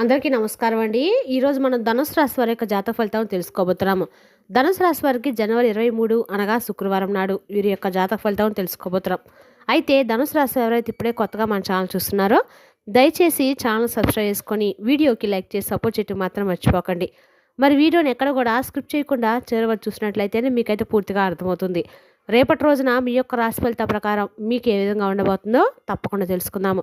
అందరికీ నమస్కారం అండి. ఈరోజు మనం ధనుసు రాశి వారి యొక్క జాతక ఫలితాలను తెలుసుకోబోతున్నాము. ధనుసు రాశి వారికి జనవరి ఇరవై మూడు అనగా శుక్రవారం నాడు వీరి యొక్క జాతక ఫలితాలను తెలుసుకోబోతున్నాం. అయితే ధనుసు రాశి ఎవరైతే ఇప్పుడే కొత్తగా మన ఛానల్ చూస్తున్నారో దయచేసి ఛానల్ సబ్స్క్రైబ్ చేసుకొని వీడియోకి లైక్ చేసి సపోర్ట్ చేయటం మాత్రం మర్చిపోకండి. మరి వీడియోని ఎక్కడ కూడా స్క్రిప్ట్ చేయకుండా చేరవచ్చు చూసినట్లయితేనే మీకైతే పూర్తిగా అర్థమవుతుంది. రేపటి రోజున మీ యొక్క రాశి ఫలిత ప్రకారం మీకు ఏ విధంగా ఉండబోతుందో తప్పకుండా తెలుసుకుందాము.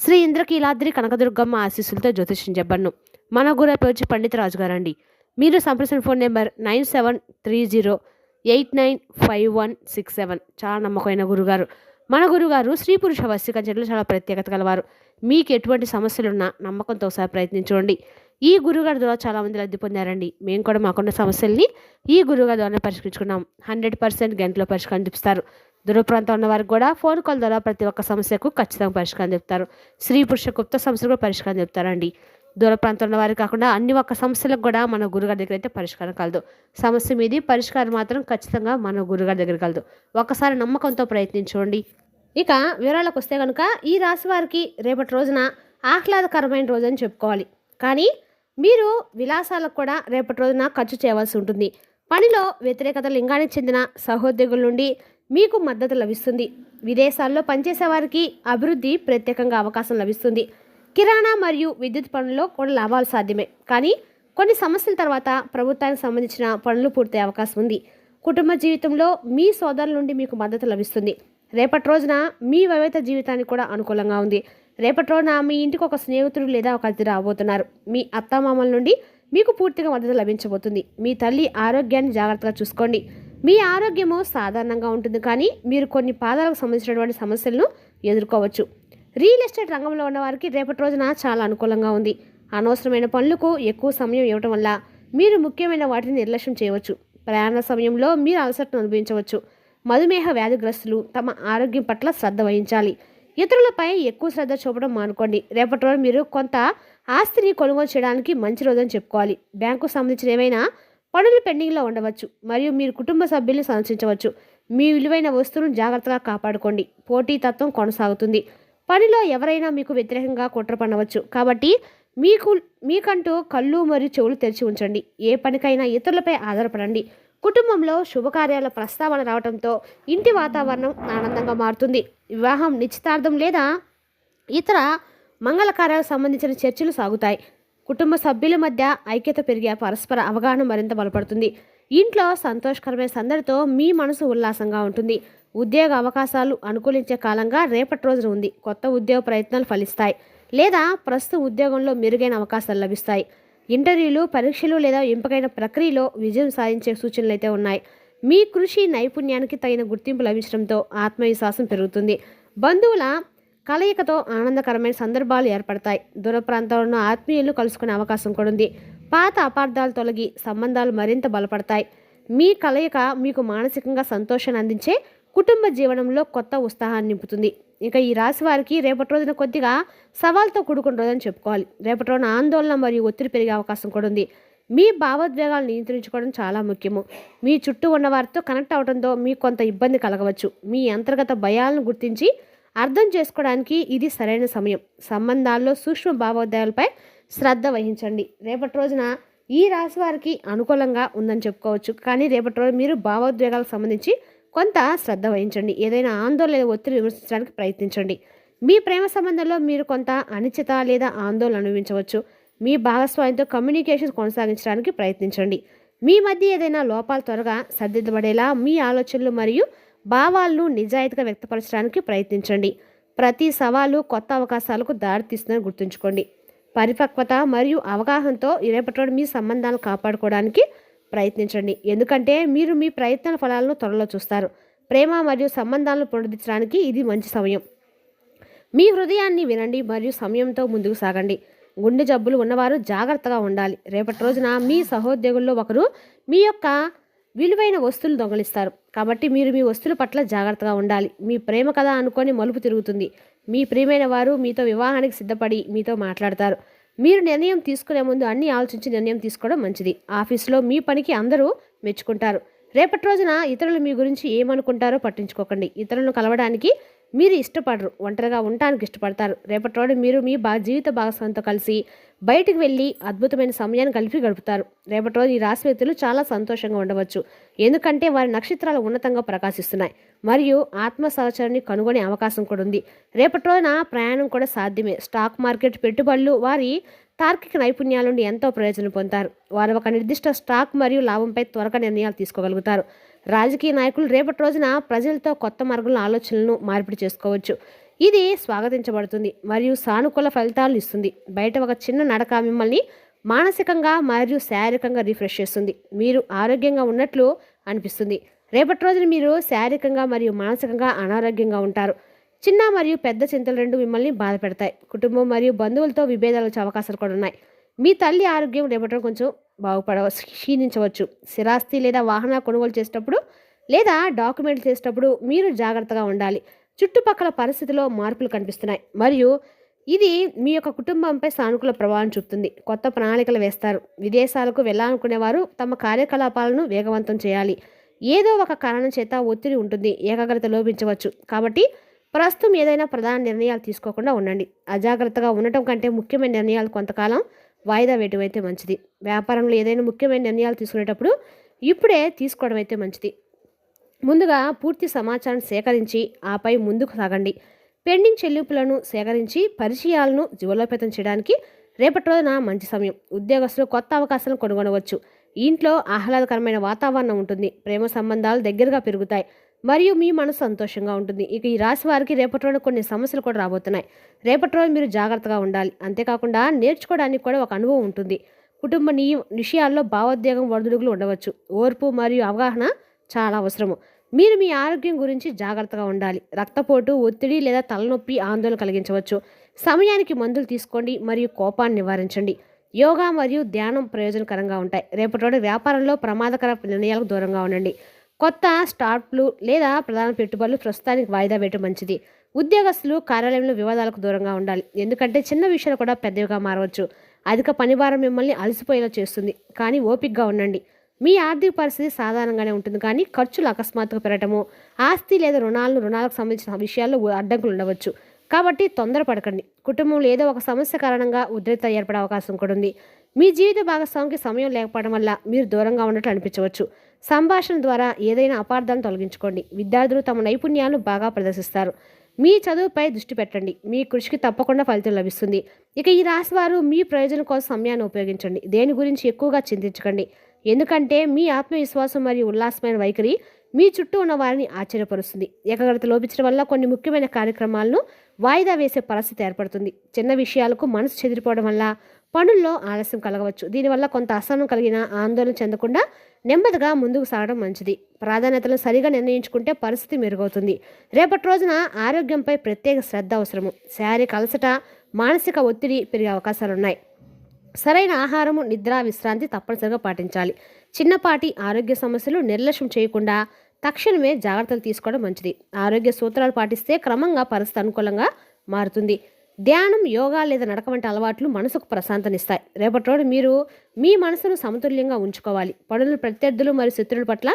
శ్రీ ఇంద్రకీలాద్రి కనకదుర్గమ్మ ఆశీస్సులతో జ్యోతిష్యం చెప్పను మన గురు వచ్చి పండిత రాజు గారండి మీరు సంప్రదించిన phone number nine seven three zero eight nine five one six seven. చాలా నమ్మకమైన గురుగారు. మన గురుగారు స్త్రీ పురుష వశీకరణలో చాలా ప్రత్యేకత కలవారు మీకు ఎటువంటి సమస్యలున్నా నమ్మకంతో ఒకసారి ప్రయత్నించండి ఈ గురుగారి ద్వారా చాలామంది లబ్ధి పొందారండి. మేము కూడా మాకున్న సమస్యల్ని ఈ గురుగారి ద్వారా పరిష్కరించుకున్నాం. హండ్రెడ్ పర్సెంట్ గంటలో పరిష్కారం చూపిస్తారు. దూర ప్రాంతం ఉన్న వారికి కూడా ఫోన్ కాల్ ద్వారా ప్రతి ఒక్క సమస్యకు ఖచ్చితంగా పరిష్కారం చెప్తారు. స్త్రీ పురుష గుప్త సమస్యలు కూడా పరిష్కారం చెప్తారండి. దూర ప్రాంతం ఉన్న వారికి కాకుండా అన్ని ఒక్క సమస్యలకు కూడా మన గురుగారి దగ్గర అయితే పరిష్కారం కలదు. సమస్య మీది పరిష్కారం మాత్రం ఖచ్చితంగా మన గురుగారి దగ్గర కలదు. ఒకసారి నమ్మకంతో ప్రయత్నించండి ఇక వివరాలకు వస్తే కనుక ఈ రాశి వారికి రేపటి రోజున ఆహ్లాదకరమైన రోజు అని చెప్పుకోవాలి. కానీ మీరు విలాసాలకు కూడా రేపటి రోజున ఖర్చు చేయవలసి ఉంటుంది. పనిలో వ్యతిరేకత లింగానికి చెందిన సహోద్యోగుల నుండి మీకు మద్దతు లభిస్తుంది. విదేశాల్లో పనిచేసే వారికి అభివృద్ధి ప్రత్యేకంగా అవకాశం లభిస్తుంది. కిరాణా మరియు విద్యుత్ పనుల్లో కూడా లాభాలు సాధ్యమే. కానీ కొన్ని సమస్యల తర్వాత ప్రభుత్వానికి సంబంధించిన పనులు పూర్తయ్యే అవకాశం ఉంది. కుటుంబ జీవితంలో మీ సోదరుల నుండి మీకు మద్దతు లభిస్తుంది. రేపటి రోజున మీ వైవిత జీవితానికి కూడా అనుకూలంగా ఉంది. రేపటి రోజున మీ ఇంటికి ఒక స్నేహితుడు లేదా ఒక అతిథి రాబోతున్నారు. మీ అత్తమామల నుండి మీకు పూర్తిగా మద్దతు లభించబోతుంది. మీ తల్లి ఆరోగ్యాన్ని జాగ్రత్తగా చూసుకోండి. మీ ఆరోగ్యము సాధారణంగా ఉంటుంది కానీ మీరు కొన్ని పాదాలకు సంబంధించినటువంటి సమస్యలను ఎదుర్కోవచ్చు. రియల్ ఎస్టేట్ రంగంలో ఉన్నవారికి రేపటి రోజున చాలా అనుకూలంగా ఉంది. అనవసరమైన పనులకు ఎక్కువ సమయం ఇవ్వటం వల్ల మీరు ముఖ్యమైన వాటిని నిర్లక్ష్యం చేయవచ్చు. ప్రయాణ సమయంలో మీరు అలసటను అనుభవించవచ్చు. మధుమేహ వ్యాధిగ్రస్తులు తమ ఆరోగ్యం పట్ల శ్రద్ధ వహించాలి. ఇతరులపై ఎక్కువ శ్రద్ధ చూపడం మానుకోండి. రేపటి రోజు మీరు కొంత ఆస్తిని కొనుగోలు చేయడానికి మంచి రోజని చెప్పుకోవాలి. బ్యాంకు సంబంధించిన ఏమైనా పనులు పెండింగ్లో ఉండవచ్చు మరియు మీరు కుటుంబ సభ్యులను సందర్శించవచ్చు. మీ విలువైన వస్తువులను జాగ్రత్తగా కాపాడుకోండి. పోటీతత్వం కొనసాగుతుంది. పనిలో ఎవరైనా మీకు వ్యతిరేకంగా కుట్ర పనవచ్చు కాబట్టి మీకు మీకంటూ కళ్ళు మరియు చెవులు తెరిచి ఉంచండి. ఏ పనికైనా ఇతరులపై ఆధారపడండి. కుటుంబంలో శుభకార్యాల ప్రస్తావన రావడంతో ఇంటి వాతావరణం ఆనందంగా మారుతుంది. వివాహం నిశ్చితార్థం లేదా ఇతర మంగళ కార్యాలకు సంబంధించిన చర్చలు సాగుతాయి. కుటుంబ సభ్యుల మధ్య ఐక్యత పెరిగే పరస్పర అవగాహన మరింత బలపడుతుంది. ఇంట్లో సంతోషకరమైన సందడితో మీ మనసు ఉల్లాసంగా ఉంటుంది. ఉద్యోగ అవకాశాలు అనుకూలించే కాలంగా రేపటి రోజున ఉంది. కొత్త ఉద్యోగ ప్రయత్నాలు ఫలిస్తాయి. లేదా ప్రస్తుత ఉద్యోగంలో మెరుగైన అవకాశాలు లభిస్తాయి. ఇంటర్వ్యూలు పరీక్షలు లేదా ఎంపికైన ప్రక్రియలో విజయం సాధించే సూచనలు అయితే ఉన్నాయి. మీ కృషి నైపుణ్యానికి తగిన గుర్తింపు లభించడంతో ఆత్మవిశ్వాసం పెరుగుతుంది. బంధువుల కలయికతో ఆనందకరమైన సందర్భాలు ఏర్పడతాయి. దూర ప్రాంతాల్లో ఉన్న ఆత్మీయులు కలుసుకునే అవకాశం కూడా ఉంది. పాత అపార్థాలు తొలగి సంబంధాలు మరింత బలపడతాయి. మీ కలయిక మీకు మానసికంగా సంతోషాన్ని అందించే కుటుంబ జీవనంలో కొత్త ఉత్సాహాన్ని నింపుతుంది. ఇక ఈ రాశి వారికి రేపటి రోజున కొద్దిగా సవాల్తో కూడుకున్న రోజని చెప్పుకోవాలి. రేపటి రోజున ఆందోళన మరియు ఒత్తిడి పెరిగే అవకాశం కూడా ఉంది. మీ భావోద్వేగాలు నియంత్రించుకోవడం చాలా ముఖ్యము. మీ చుట్టూ ఉన్న వారితో కనెక్ట్ అవడంతో మీకు కొంత ఇబ్బంది కలగవచ్చు. మీ అంతర్గత భయాలను గుర్తించి అర్థం చేసుకోవడానికి ఇది సరైన సమయం. సంబంధాల్లో సూక్ష్మ భావోద్వేగాలపై శ్రద్ధ వహించండి. రేపటి రోజున ఈ రాశి వారికి అనుకూలంగా ఉందని చెప్పుకోవచ్చు. కానీ రేపటి రోజు మీరు భావోద్వేగాలకు సంబంధించి కొంత శ్రద్ధ వహించండి. ఏదైనా ఆందోళన లేదా ఒత్తిడి విమర్శించడానికి ప్రయత్నించండి. మీ ప్రేమ సంబంధంలో మీరు కొంత అనిశ్చిత లేదా ఆందోళన అనుభవించవచ్చు. మీ భాగస్వామితో కమ్యూనికేషన్ కొనసాగించడానికి ప్రయత్నించండి. మీ మధ్య ఏదైనా లోపాలు త్వరగా సర్దిద్దబడేలా మీ ఆలోచనలు మరియు భావాలను నిజాయితీగా వ్యక్తపరచడానికి ప్రయత్నించండి. ప్రతి సవాలు కొత్త అవకాశాలకు దారితీస్తుందని గుర్తుంచుకోండి. పరిపక్వత మరియు అవగాహనతో రేపటి మీ సంబంధాలను కాపాడుకోవడానికి ప్రయత్నించండి. ఎందుకంటే మీరు మీ ప్రయత్నాల ఫలాలను త్వరలో చూస్తారు. ప్రేమ మరియు సంబంధాలను పునరుద్ధరించడానికి ఇది మంచి సమయం. మీ హృదయాన్ని వినండి మరియు సమయంతో ముందుకు సాగండి. గుండె జబ్బులు ఉన్నవారు జాగ్రత్తగా ఉండాలి. రేపటి రోజున మీ సహోద్యోగుల్లో ఒకరు మీ యొక్క విలువైన వస్తువులు దొంగలిస్తారు. కాబట్టి మీరు మీ వస్తువుల పట్ల జాగ్రత్తగా ఉండాలి. మీ ప్రేమ కథ అనుకొని మలుపు తిరుగుతుంది. మీ ప్రియమైన వారు మీతో వివాహానికి సిద్ధపడి మీతో మాట్లాడతారు. మీరు నిర్ణయం తీసుకునే ముందు అన్ని ఆలోచించి నిర్ణయం తీసుకోవడం మంచిది. ఆఫీసులో మీ పనికి అందరూ మెచ్చుకుంటారు. రేపటి రోజున ఇతరులు మీ గురించి ఏమనుకుంటారో పట్టించుకోకండి. ఇతరులను కలవడానికి మీరు ఇష్టపడరు ఒంటరిగా ఉండటానికి ఇష్టపడతారు. రేపటి రోజు మీరు మీ బా జీవిత భాగస్వామితో కలిసి బయటికి వెళ్ళి అద్భుతమైన సమయాన్ని కలిపి గడుపుతారు. రేపటి రోజు ఈ రాశి వ్యక్తులు చాలా సంతోషంగా ఉండవచ్చు. ఎందుకంటే వారి నక్షత్రాలు ఉన్నతంగా ప్రకాశిస్తున్నాయి. మరియు ఆత్మ సహచరాన్ని కనుగొనే అవకాశం కూడా ఉంది. రేపటి రోజున ప్రయాణం కూడా సాధ్యమే. స్టాక్ మార్కెట్ పెట్టుబడులు వారి తార్కిక నైపుణ్యాల నుండి ఎంతో ప్రయోజనం పొందుతారు. వారు ఒక నిర్దిష్ట స్టాక్ మరియు లాభంపై త్వరగా నిర్ణయాలు తీసుకోగలుగుతారు. రాజకీయ నాయకులు రేపటి రోజున ప్రజలతో కొత్త మార్గంలో ఆలోచనలను మార్పిడి చేసుకోవచ్చు. ఇది స్వాగతించబడుతుంది. మరియు సానుకూల ఫలితాలను ఇస్తుంది. బయట ఒక చిన్న నడక మిమ్మల్ని మానసికంగా మరియు శారీరకంగా రిఫ్రెష్ చేస్తుంది. మీరు ఆరోగ్యంగా ఉన్నట్లు అనిపిస్తుంది. రేపటి రోజున మీరు శారీరకంగా మరియు మానసికంగా అనారోగ్యంగా ఉంటారు. చిన్న మరియు పెద్ద చింతలు రెండు మిమ్మల్ని బాధపెడతాయి కుటుంబం మరియు బంధువులతో విభేదాలు వచ్చే అవకాశాలు కూడా ఉన్నాయి. మీ తల్లి ఆరోగ్యం రేపటి కొంచెం బాగుపడ క్షీణించవచ్చు. స్థిరాస్తి లేదా వాహన కొనుగోలు చేసేటప్పుడు లేదా డాక్యుమెంట్లు చేసేటప్పుడు మీరు జాగ్రత్తగా ఉండాలి. చుట్టుపక్కల పరిస్థితిలో మార్పులు కనిపిస్తున్నాయి. మరియు ఇది మీ యొక్క కుటుంబంపై సానుకూల ప్రభావం చూపుతుంది. కొత్త ప్రణాళికలు వేస్తారు. విదేశాలకు వెళ్ళాలనుకునేవారు తమ కార్యకలాపాలను వేగవంతం చేయాలి. ఏదో ఒక కారణం చేత ఒత్తిడి ఉంటుంది. ఏకాగ్రత లోపించవచ్చు. కాబట్టి ప్రస్తుతం ఏదైనా ప్రధాన నిర్ణయాలు తీసుకోకుండా ఉండండి. అజాగ్రత్తగా ఉండటం కంటే ముఖ్యమైన నిర్ణయాలు కొంతకాలం వాయిదా వేయటం అయితే మంచిది. వ్యాపారంలో ఏదైనా ముఖ్యమైన నిర్ణయాలు తీసుకునేటప్పుడు ఇప్పుడే తీసుకోవడం అయితే మంచిది. ముందుగా పూర్తి సమాచారం సేకరించి ఆపై ముందుకు సాగండి. పెండింగ్ చెల్లింపులను సేకరించి పరిచయాలను జీవలోపేతం చేయడానికి రేపటి రోజున మంచి సమయం. ఉద్యోగస్తులు కొత్త అవకాశాలను కనుగొనవచ్చు. ఇంట్లో ఆహ్లాదకరమైన వాతావరణం ఉంటుంది. ప్రేమ సంబంధాలు దగ్గరగా పెరుగుతాయి. మరియు మీ మనసు సంతోషంగా ఉంటుంది. ఇక ఈ రాశి వారికి రేపటి రోజున కొన్ని సమస్యలు కూడా రాబోతున్నాయి. రేపటి రోజు మీరు జాగ్రత్తగా ఉండాలి. అంతేకాకుండా నేర్చుకోవడానికి కూడా ఒక అనుభవం ఉంటుంది. కుటుంబ నీ విషయాల్లో భావోద్వేగం ఒడిదుడుగులు ఉండవచ్చు. ఓర్పు మరియు అవగాహన చాలా అవసరము. మీరు మీ ఆరోగ్యం గురించి జాగ్రత్తగా ఉండాలి. రక్తపోటు ఒత్తిడి లేదా తలనొప్పి ఆందోళన కలిగించవచ్చు. సమయానికి మందులు తీసుకోండి మరియు కోపాన్ని నివారించండి. యోగా మరియు ధ్యానం ప్రయోజనకరంగా ఉంటాయి. రేపటి రోజు వ్యాపారంలో ప్రమాదకర నిర్ణయాలకు దూరంగా ఉండండి. కొత్త స్టార్ట్లు లేదా ప్రధాన పెట్టుబడులు ప్రస్తుతానికి వాయిదా వేయటం మంచిది. ఉద్యోగస్తులు కార్యాలయంలో వివాదాలకు దూరంగా ఉండాలి. ఎందుకంటే చిన్న విషయాలు కూడా పెద్దవిగా మారవచ్చు. అధిక పనిభారం మిమ్మల్ని అలసిపోయేలా చేస్తుంది. కానీ ఓపికగా ఉండండి. మీ ఆర్థిక పరిస్థితి సాధారణంగానే ఉంటుంది. కానీ ఖర్చులు అకస్మాత్తుగా పెరగటము ఆస్తి లేదా రుణాలను రుణాలకు సంబంధించిన విషయాల్లో అడ్డంకులు ఉండవచ్చు. కాబట్టి తొందరపడకండి. కుటుంబంలో ఏదో ఒక సమస్య కారణంగా ఉద్రిక్త ఏర్పడే అవకాశం కూడా ఉంది. మీ జీవిత భాగస్వామికి సమయం లేకపోవడం వల్ల మీరు దూరంగా ఉన్నట్లు అనిపించవచ్చు. సంభాషణ ద్వారా ఏదైనా అపార్థాలను తొలగించుకోండి. విద్యార్థులు తమ నైపుణ్యాలను బాగా ప్రదర్శిస్తారు. మీ చదువుపై దృష్టి పెట్టండి. మీ కృషికి తప్పకుండా ఫలితం లభిస్తుంది. ఇక ఈ రాశి వారు మీ ప్రయోజనం కోసం సమయాన్ని ఉపయోగించండి. దేని గురించి ఎక్కువగా చింతించకండి. ఎందుకంటే మీ ఆత్మవిశ్వాసం మరియు ఉల్లాసమైన వైఖరి మీ చుట్టూ ఉన్న వారిని ఆశ్చర్యపరుస్తుంది. ఏకాగ్రత లోపించడం వల్ల కొన్ని ముఖ్యమైన కార్యక్రమాలను వాయిదా వేసే పరిస్థితి ఏర్పడుతుంది. చిన్న విషయాలకు మనసు చెదిరిపోవడం వల్ల పనుల్లో ఆలస్యం కలగవచ్చు. దీనివల్ల కొంత అసహనం కలిగిన ఆందోళన చెందకుండా నెమ్మదిగా ముందుకు సాగడం మంచిది. ప్రాధాన్యతలను సరిగా నిర్ణయించుకుంటే పరిస్థితి మెరుగవుతుంది. రేపటి రోజున ఆరోగ్యంపై ప్రత్యేక శ్రద్ధ అవసరము. శారీరక అలసట మానసిక ఒత్తిడి పెరిగే అవకాశాలున్నాయి. సరైన ఆహారము నిద్ర విశ్రాంతి తప్పనిసరిగా పాటించాలి. చిన్నపాటి ఆరోగ్య సమస్యలు నిర్లక్ష్యం చేయకుండా తక్షణమే జాగ్రత్తలు తీసుకోవడం మంచిది. ఆరోగ్య సూత్రాలు పాటిస్తే క్రమంగా పరిస్థితి అనుకూలంగా మారుతుంది. ధ్యానం యోగా లేదా నడక వంటి అలవాట్లు మనసుకు ప్రశాంతనిస్తాయి. రేపటి రోజు మీరు మీ మనసును సమతుల్యంగా ఉంచుకోవాలి. పనులు ప్రత్యర్థులు మరియు శత్రువుల పట్ల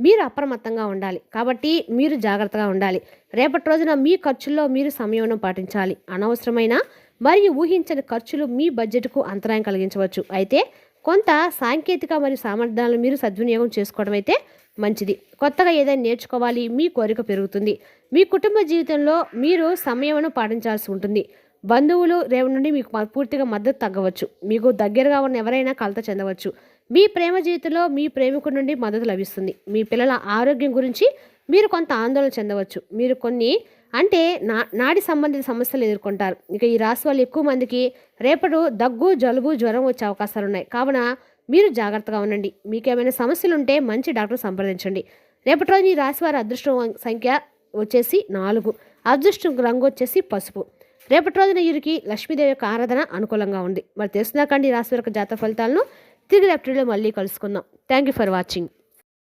మీరు అప్రమత్తంగా ఉండాలి. కాబట్టి మీరు జాగ్రత్తగా ఉండాలి. రేపటి రోజున మీ ఖర్చుల్లో మీరు సంయమనం పాటించాలి. అనవసరమైన మరియు ఊహించని ఖర్చులు మీ బడ్జెట్కు అంతరాయం కలిగించవచ్చు. అయితే కొంత సాంకేతిక మరియు సామర్థ్యాలను మీరు సద్వినియోగం చేసుకోవడం అయితే మంచిది. కొత్తగా ఏదైనా నేర్చుకోవాలి మీ కోరిక పెరుగుతుంది. మీ కుటుంబ జీవితంలో మీరు సమయమును పాటించాల్సి ఉంటుంది. బంధువులు రేపు నుండి మీకు పూర్తిగా మద్దతు తగ్గవచ్చు. మీకు దగ్గరగా ఉన్న ఎవరైనా కలత చెందవచ్చు. మీ ప్రేమ జీవితంలో మీ ప్రేమికుడి నుండి మద్దతు లభిస్తుంది. మీ పిల్లల ఆరోగ్యం గురించి మీరు కొంత ఆందోళన చెందవచ్చు. మీరు కొన్ని అంటే నా నాడి సంబంధిత సమస్యలు ఎదుర్కొంటారు. ఇక ఈ రాశి వాళ్ళు ఎక్కువ మందికి రేపటి దగ్గు జలుబు జ్వరం వచ్చే అవకాశాలు ఉన్నాయి. కావున మీరు జాగ్రత్తగా ఉండండి. మీకేమైనా సమస్యలు ఉంటే మంచి డాక్టర్ సంప్రదించండి. రేపటి రోజు ఈ రాశి వారి అదృష్టం సంఖ్య వచ్చేసి నాలుగు. అదృష్టం రంగు వచ్చేసి పసుపు. రేపటి రోజున వీరికి లక్ష్మీదేవి యొక్క ఆరాధన అనుకూలంగా ఉంది. మరి తెలుసునాకండి రాశి యొక్క జాతక ఫలితాలను తిరిగి రేపటిలో మళ్ళీ కలుసుకుందాం. Thank you for watching